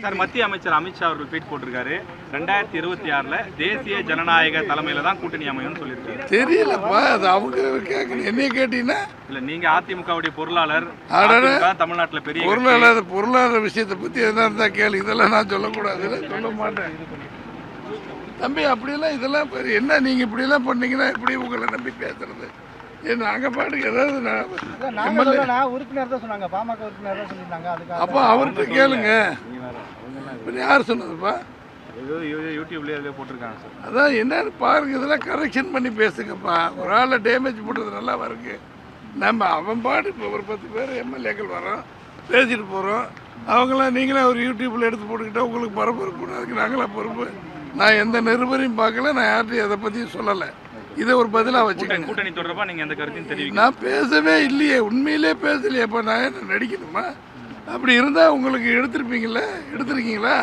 Sir மத்திய அமைச்சர் அமித்ஷா அவர்கள் ட்வீட் போட்டிருக்காரு. ரெண்டாயிரத்தி இருபத்தி ஆறுல தேசிய ஜனநாயக தலைமையில தான் கூட்டணி அமையும்னு சொல்லியிருக்காரு. தெரியலப்பா அது அவங்க கேட்கணும் என்னைய கேட்டீங்கன்னா? இல்ல நீங்க அதிமுகவுடைய பொருளாளர் தமிழ்நாட்டுல பெரிய கட்சி. பொருளாதார விஷயத்தை பற்றி எதா இருந்தால் கேளு. இதெல்லாம் நான் சொல்லக்கூடாது. சொல்ல மாட்டேன். தம்பி அப்படியெல்லாம் இதெல்லாம் பெரிய- என்ன நீங்கள் இப்படியெல்லாம் பண்ணீங்கன்னா எப்படி உங்களை நம்பி பேசுறது? நாங்க அப்போ அவர்கிட்ட கேளுங்க. இப்போ யார் சொன்னதுப்பா? ஏதோ யூடியூப்லயே ஏதோ போட்டிருக்காங்க சார். அதான் என்னன்னு பாருங்க இதெல்லாம் கரெக்ஷன் பண்ணி பேசுங்கப்பா. ஒரு ஆளை டேமேஜ் பண்ணுறது நல்லா இருக்கு. நம்ம அவன் பாட்டு இப்போ ஒரு பத்து பேர் எம்எல்ஏக்கள் வரோம் பேசிட்டு போகிறோம் அவங்களாம் நீங்களே ஒரு யூடியூப்பில் எடுத்து போட்டுக்கிட்டா உங்களுக்கு பரபரப்பு அதுக்கு நாங்களா பொறுப்பு. நான் எந்த நிருபரையும் பார்க்கல நான் யார்ட்டையும் எதை பற்றியும் சொல்லலை. இதை ஒரு பதிலாக வச்சுக்கோங்க. கூட்டணி தொடர்பா நீங்க எந்த கருத்தையும் தெரிவிக்க நான் பேசவே இல்லையே உண்மையிலே பேசலையே அப்போ நான் என்ன நடிக்கணுமா? அப்படி இருந்தால் உங்களுக்கு எடுத்திருப்பீங்களா எடுத்திருக்கீங்களா?